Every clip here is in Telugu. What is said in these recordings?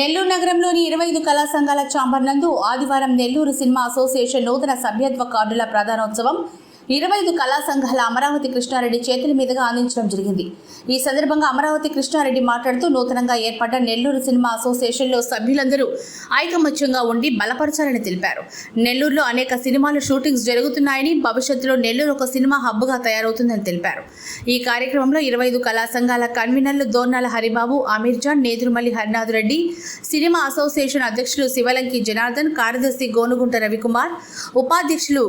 నెల్లూరు నగరంలోని ఇరవై ఐదు కళా సంఘాల చాంబర్ నందు ఆదివారం నెల్లూరు సినిమా అసోసియేషన్ నూతన సభ్యత్వ కార్డుల ప్రధానోత్సవం ఇరవై ఐదు కళా సంఘాల అమరావతి కృష్ణారెడ్డి చేతుల మీదుగా అందించడం జరిగింది. ఈ సందర్భంగా అమరావతి కృష్ణారెడ్డి మాట్లాడుతూ నూతనంగా ఏర్పడ్డ నెల్లూరు సినిమా అసోసియేషన్లో సభ్యులందరూ ఐకమత్యంగా ఉండి బలపరచాలని తెలిపారు. నెల్లూరులో అనేక సినిమాల షూటింగ్స్ జరుగుతున్నాయని భవిష్యత్తులో నెల్లూరు ఒక సినిమా హబ్గా తయారవుతుందని తెలిపారు. ఈ కార్యక్రమంలో ఇరవై ఐదు కళా సంఘాల కన్వీనర్లు దోర్నాల హరిబాబు అమీర్జాన్ నేదురుమల్లి హరినాథ్ రెడ్డి సినిమా అసోసియేషన్ అధ్యక్షులు శివలంకి జనార్దన్ కార్యదర్శి గోనుగుంట రవికుమార్ ఉపాధ్యక్షులు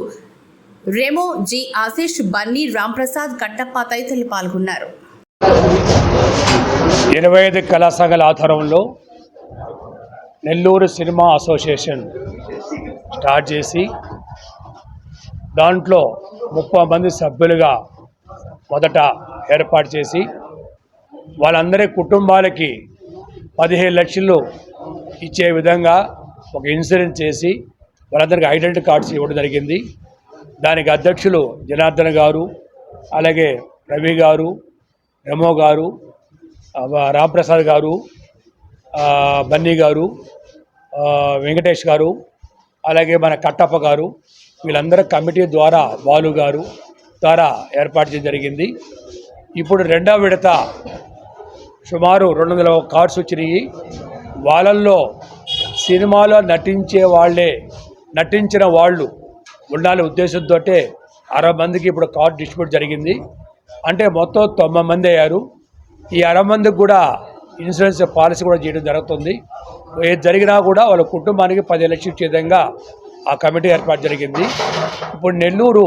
రెమో జి ఆశీష్ బన్నీ రాంప్రసాద్ కట్టప్ప తదితరులు పాల్గొన్నారు. ఇరవై ఐదు కళా ఆధారంలో ఆధ్వర్యంలో నెల్లూరు సినిమా అసోసియేషన్ స్టార్ట్ చేసి దాంట్లో ముప్పై మంది సభ్యులుగా మొదట ఏర్పాటు చేసి వాళ్ళందరి కుటుంబాలకి పదిహేను లక్షలు ఇచ్చే విధంగా ఒక ఇన్సూరెన్స్ చేసి వాళ్ళందరికీ ఐడెంటిటీ కార్డ్స్ ఇవ్వడం జరిగింది. దానికి అధ్యక్షులు జనార్దన్ గారు అలాగే రవి గారు రమో గారు రాంప్రసాద్ గారు బన్నీ గారు వెంకటేష్ గారు అలాగే మన కట్టప్ప గారు వీళ్ళందరూ కమిటీ ద్వారా బాలు గారు ద్వారా ఏర్పాటు చేయడం జరిగింది. ఇప్పుడు రెండవ విడత సుమారు రెండు వందల కార్డ్స్ వచ్చినాయి. వాళ్ళల్లో సినిమాలో నటించే వాళ్ళే నటించిన వాళ్ళు ఉండాలి ఉద్దేశంతో అరవై మందికి ఇప్పుడు కార్డు డిస్ట్రిబ్యూట్ జరిగింది. అంటే మొత్తం తొంభై మంది అయ్యారు. ఈ అరవై మందికి కూడా ఇన్సూరెన్స్ పాలసీ కూడా చేయడం జరుగుతుంది. ఏది జరిగినా కూడా వాళ్ళ కుటుంబానికి పది లక్షలు ఇచ్చే విధంగా ఆ కమిటీ ఏర్పాటు జరిగింది. ఇప్పుడు నెల్లూరు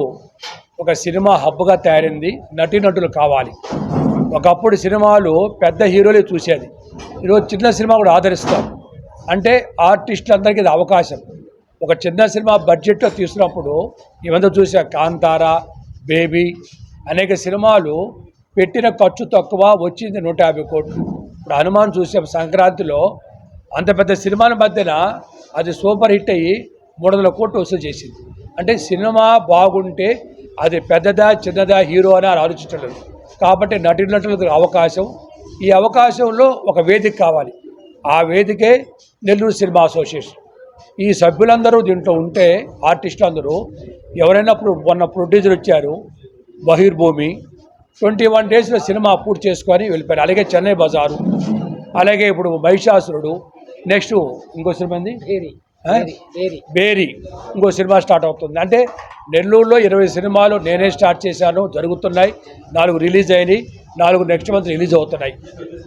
ఒక సినిమా హబ్గా తయారైంది. నటీనటులు కావాలి. ఒకప్పుడు సినిమాలు పెద్ద హీరోలే చూసేది. ఈరోజు చిన్న సినిమా కూడా ఆదరిస్తాం అంటే ఆర్టిస్టులందరికీ ఇది అవకాశం. ఒక చిన్న సినిమా బడ్జెట్లో తీసినప్పుడు ఇవంతా చూసా కాంతార బేబీ అనేక సినిమాలు పెట్టిన ఖర్చు తక్కువ వచ్చింది నూట యాభై కోట్లు. ఇప్పుడు హనుమాన్ చూసాం సంక్రాంతిలో అంత పెద్ద సినిమాల మధ్యన అది సూపర్ హిట్ అయ్యి మూడు వందల కోట్లు వసూలు చేసింది. అంటే సినిమా బాగుంటే అది పెద్దదా చిన్నదా హీరో అని ఆలోచించలేదు. కాబట్టి నటులకు అవకాశం ఈ అవకాశంలో ఒక వేదిక కావాలి. ఆ వేదికే నెల్లూరు సినిమా అసోసియేషన్. ఈ సభ్యులందరూ దీంట్లో ఉంటే ఆర్టిస్టులు అందరూ ఎవరైనా మొన్న ప్రొడ్యూసర్ వచ్చారు బహిర్భూమి ట్వంటీ వన్ డేస్లో సినిమా పూర్తి చేసుకొని వెళ్ళిపోయారు. అలాగే చెన్నై బజారు అలాగే ఇప్పుడు మహిషాసురుడు నెక్స్ట్ ఇంకో సినిమా? బేరీ ఇంకో సినిమా స్టార్ట్ అవుతుంది. అంటే నెల్లూరులో ఇరవై సినిమాలు నేనే స్టార్ట్ చేశాను జరుగుతున్నాయి. నాలుగు రిలీజ్ అయినాయి నాలుగు నెక్స్ట్ మంత్ రిలీజ్ అవుతున్నాయి.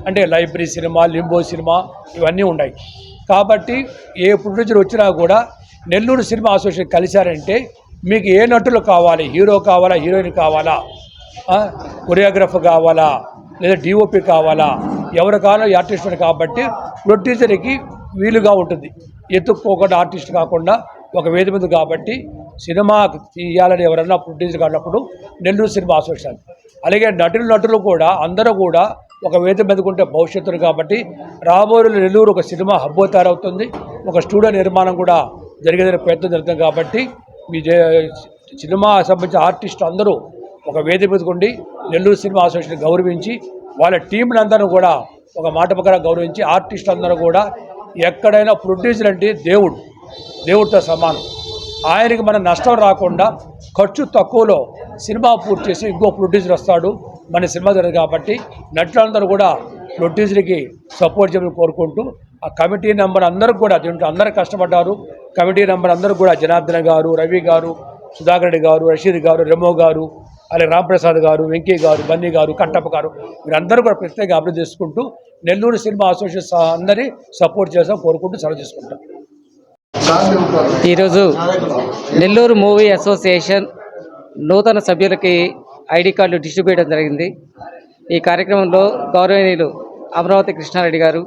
అంటే లైబ్రరీ సినిమా లింబో సినిమా ఇవన్నీ ఉన్నాయి. కాబట్టి ఏ ప్రొడ్యూసర్ వచ్చినా కూడా నెల్లూరు సినిమా అసోసియేషన్ కలిశారంటే మీకు ఏ నటులు కావాలి? హీరో కావాలా? హీరోయిన్ కావాలా? ఆ? కొరియోగ్రఫర్ కావాలా? లేదా డిఓపి కావాలా? ఎవరు కావాలో ఈ ఆర్టిస్ట్ కాబట్టి ప్రొడ్యూసర్కి వీలుగా ఉంటుంది. ఎత్తుక్కోకుండా ఆర్టిస్ట్ కాకుండా ఒక వేది మీద కాబట్టి సినిమా తీయాలని ఎవరన్నా ప్రొడ్యూసర్ కానప్పుడు నెల్లూరు సినిమా అసోసియేషన్ అలాగే నటులు నటులు కూడా అందరూ కూడా ఒక వేద మీదకుంటే భవిష్యత్తును కాబట్టి రాబోయే నెల్లూరు ఒక సినిమా హబ్బో తయారవుతుంది. ఒక స్టూడియో నిర్మాణం కూడా జరిగేదని ప్రయత్నం జరుగుతుంది కాబట్టి మీ సినిమా సంబంధించిన ఆర్టిస్ట్ అందరూ ఒక వేద మెదుకుండి నెల్లూరు సినిమా అసోసియేషన్ గౌరవించి వాళ్ళ టీంని అందరూ కూడా ఒక మాట ప్రకారం గౌరవించి ఆర్టిస్ట్ అందరూ కూడా ఎక్కడైనా ప్రొడ్యూసర్ అంటే దేవుడు దేవుడితో సమానం. ఆయనకి మన నష్టం రాకుండా ఖర్చు తక్కువలో సినిమా పూర్తి చేసి ఇంకో ప్రొడ్యూసర్ వస్తాడు. మన సినిమా జరగదు కాబట్టి నటులందరూ కూడా ప్రొడ్యూసర్కి సపోర్ట్ చేయమని కోరుకుంటూ ఆ కమిటీ నెంబర్ అందరూ కూడా దీంట్లో అందరూ కష్టపడ్డారు. కమిటీ నెంబర్ అందరూ కూడా జనార్దన్ గారు రవి గారు సుధాకర్ రెడ్డి గారు రషీద్ గారు రెమో గారు అలాగే రాంప్రసాద్ గారు వెంకీ గారు బన్నీ గారు కట్టప్ప గారు వీరందరూ కూడా ప్రత్యేక అభివృద్ధి చేసుకుంటూ నెల్లూరు సినిమా అసోసియేషన్ అందరి సపోర్ట్ చేస్తాం కోరుకుంటూ సెలవు చేసుకుంటాం ఈరోజు నెల్లూరు మూవీ అసోసియేషన్ నూతన సభ్యులకి ఐడి కార్డులు డిస్ట్రిబ్యూట్ చేయడం జరిగింది. ఈ కార్యక్రమంలో గౌరవనీయులు అమరావతి కృష్ణారెడ్డి గారు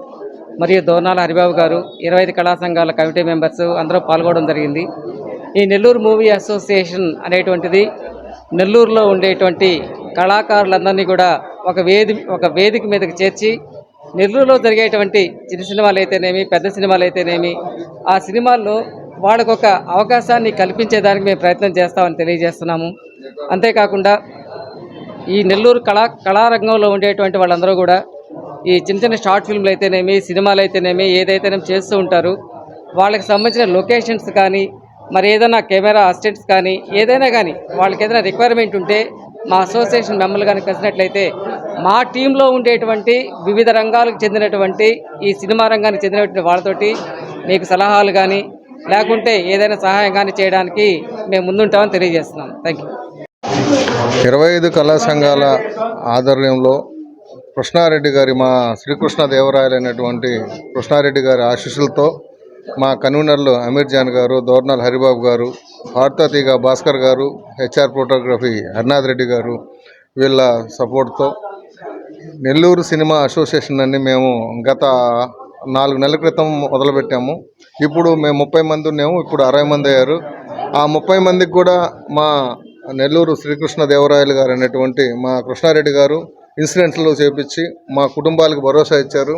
మరియు దోర్నాల హరిబాబు గారు ఇరవై ఐదు కళా సంఘాల కమిటీ మెంబర్స్ అందరూ పాల్గొనడం జరిగింది. ఈ నెల్లూరు మూవీ అసోసియేషన్ అనేటువంటిది నెల్లూరులో ఉండేటువంటి కళాకారులందరినీ కూడా ఒక వేది ఒక వేదిక మీదకి చేర్చి నెల్లూరులో జరిగేటువంటి చిన్న సినిమాలు అయితేనేమి పెద్ద సినిమాలు అయితేనేమి ఆ సినిమాల్లో వాళ్ళకు ఒక అవకాశాన్ని కల్పించేదానికి మేము ప్రయత్నం చేస్తామని తెలియజేస్తున్నాము. అంతేకాకుండా ఈ నెల్లూరు కళా కళారంగంలో ఉండేటువంటి వాళ్ళందరూ కూడా ఈ చిన్న చిన్న షార్ట్ ఫిల్మ్లు అయితేనేమి సినిమాలు అయితేనేమి ఏదైతేనేమి చేస్తూ ఉంటారు. వాళ్ళకి సంబంధించిన లొకేషన్స్ కానీ మరి ఏదైనా కెమెరా అసిస్టెంట్స్ కానీ ఏదైనా కానీ వాళ్ళకి ఏదైనా రిక్వైర్మెంట్ ఉంటే మా అసోసియేషన్ మెంబర్లు కానీ కలిసినట్లయితే మా టీంలో ఉండేటువంటి వివిధ రంగాలకు చెందినటువంటి ఈ సినిమా రంగానికి చెందినటువంటి వాళ్ళతోటి మీకు సలహాలు కానీ లేకుంటే ఏదైనా సహాయం కానీ చేయడానికి మేము ముందుంటామని తెలియజేస్తున్నాం. థ్యాంక్ యూ ఇరవై ఐదు కళా సంఘాల ఆధ్వర్యంలో కృష్ణారెడ్డి గారి మా శ్రీకృష్ణ దేవరాయలు కృష్ణారెడ్డి గారి ఆశీస్సులతో మా కన్వీనర్లు అమీర్ జాన్ గారు దోర్నల్ హరిబాబు గారు భారతీయ భాస్కర్ గారు హెచ్ఆర్ ఫోటోగ్రఫీ హరినాథ్ రెడ్డి గారు వీళ్ళ సపోర్ట్తో నెల్లూరు సినిమా అసోసియేషన్ అని మేము గత నాలుగు నెలల క్రితం మొదలుపెట్టాము. ఇప్పుడు మేము ముప్పై మంది ఉన్నాము ఇప్పుడు అరవై మంది అయ్యారు. ఆ ముప్పై మందికి కూడా మా నెల్లూరు శ్రీకృష్ణ దేవరాయలు గారు అనేటువంటి మా కృష్ణారెడ్డి గారు ఇన్సూరెన్స్లో చేపించి మా కుటుంబాలకు భరోసా ఇచ్చారు.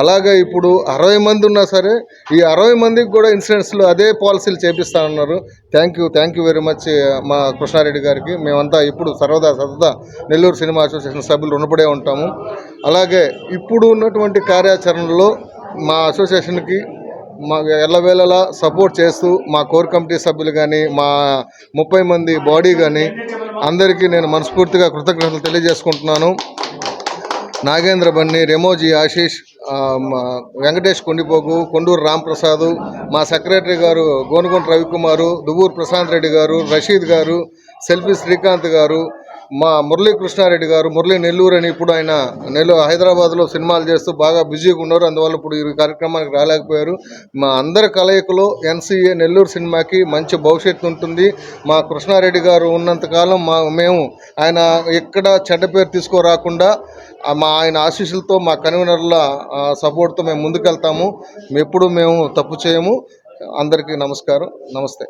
అలాగే ఇప్పుడు అరవై మంది ఉన్నా సరే ఈ అరవై మందికి కూడా ఇన్సూరెన్స్లో అదే పాలసీలు చేపిస్తానన్నారు. Thank you thank you very much మా కృష్ణారెడ్డి గారికి. మేమంతా ఇప్పుడు సర్వదా సరదా నెల్లూరు సినిమా అసోసియేషన్ సభ్యులు రుణపడే ఉంటాము. అలాగే ఇప్పుడు ఉన్నటువంటి కార్యాచరణలో మా అసోసియేషన్కి మా ఎల్లవేళలా సపోర్ట్ చేస్తూ మా కోర్ కమిటీ సభ్యులు కానీ మా ముప్పై మంది బాడీ కానీ అందరికీ నేను మనస్ఫూర్తిగా కృతజ్ఞతలు తెలియజేసుకుంటున్నాను. నాగేంద్ర బన్ని రెమోజీ ఆశీష్ వెంకటేష్ కొండిపోగు కొండూరు రాంప్రసాద్ మా సెక్రటరీ గారు గోనుగొండ రవికుమారు దువ్వూరు ప్రశాంత్ రెడ్డి గారు రషీద్ గారు సెల్ఫీ శ్రీకాంత్ గారు మా మురళీ కృష్ణారెడ్డి గారు మురళీ నెల్లూరు అని ఇప్పుడు ఆయన నెల్లూరు హైదరాబాద్లో సినిమాలు చేస్తూ బాగా బిజీగా ఉన్నారు. అందువల్ల ఇప్పుడు ఈ కార్యక్రమానికి రాలేకపోయారు. మా అందరి కలయికలో ఎన్సీఏ నెల్లూరు సినిమాకి మంచి భవిష్యత్తు ఉంటుంది. మా కృష్ణారెడ్డి గారు ఉన్నంతకాలం మా మేము ఆయన ఎక్కడ చెడ్డ పేరు తీసుకోరాకుండా మా ఆయన ఆశీస్సులతో మా కన్వీనర్ల సపోర్ట్తో మేము ముందుకెళ్తాము. ఎప్పుడు మేము తప్పు చేయము. అందరికీ నమస్కారం. నమస్తే.